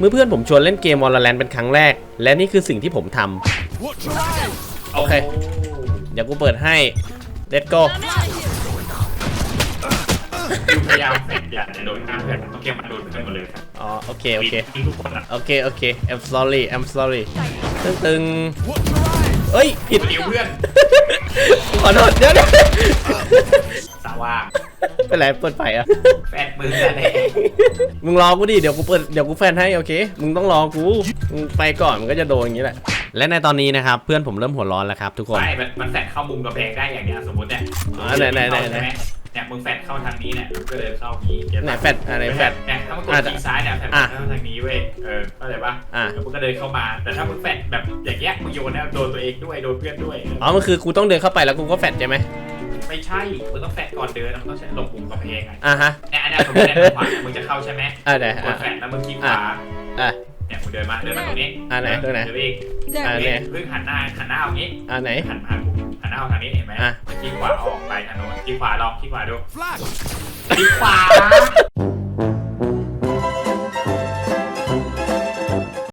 เมื่อเพื่อนผมชวนเล่นเกม Valorant เป็นครั้งแรก และนี่คือสิ่งที่ผมทำโอเค เดี๋ยวกูเปิดให้ let's go คิวพยายามแฝงอย่าจะโดนข้ามเพื่อนต้องเกมมันโดนเพื่อนหมดเลยครับอ๋อโอเคโอเคทิ้งทุกคนอะโอเคโอเค I'm sorry I'm sorry ตึงตึงเอ้ยผิดคิวเพื่อนขอโทษเดี๋ยวเดี๋ยวสว่าง เป็นไรเปิดไฟอะแฟนมือแต่เด็กมึงรอกูดิเดี๋ยวกูเปิดเดี๋ยวกูแฟนให้โอเค มึงต้องรอกูมึงไปก่อนมันก็จะโดนอย่างนี้แหละ และในตอนนี้นะครับเพื่อนผมเริ่มหัวร้อนแล้วครับทุกคนไม่มันมันแฟนเข้ามุมกระแพงได้อย่างเงี้ยสมมติเนี่ยอ๋อไหนไหนไหนไหนใช่มเนี่ยมึงแฟนเข้าทางนี้เนี่ยมึงก็เดินเข้านี้เดี๋ยวไหนแฟนอะไรแฟนเนี่ยถ้ามึงกดอะคลิกซ้ายเนี่ยแฟนอะเข้าทางนี้เว้ยเออเข้าใจปะอะ แล้วมึงก็เดินเข้ามา แต่ถ้ามึงแฟนแบบอย่างเงี้ยมึงโยนเนี่ยโดนตัวเองด้วยโดนเพื่อนด้วยอ๋อมันคือกูต้องเดินเข้าไปแล้วกูก็แฟดใช่ไหม ไม่ใช่ มึงต้องแฟนก่อนเดินนะมึงต้องใช้หลบมุมกระแพงไงอะฮะ เนี่ยอันเนี้ยสมมติเนี่ยขวาเนี่ยมึงจะเข้าใช่ไหมอะไหนกอะดแฟนแล้วมึงคลิกขวาอะ เนี่ยมึงเดินมา เดินมาตรงนี้อะไหนตรงไหน เดินปอีกอะไหนเพิ่งหันหน้า หันหน้าเอางี้ อะไหน หันหันหันหน้าเอาทางนี้เห็นไหมอะ คลิกขวาออกไปทางโน้นคลิกขวาลองคลิกขวาดูคลิกขวา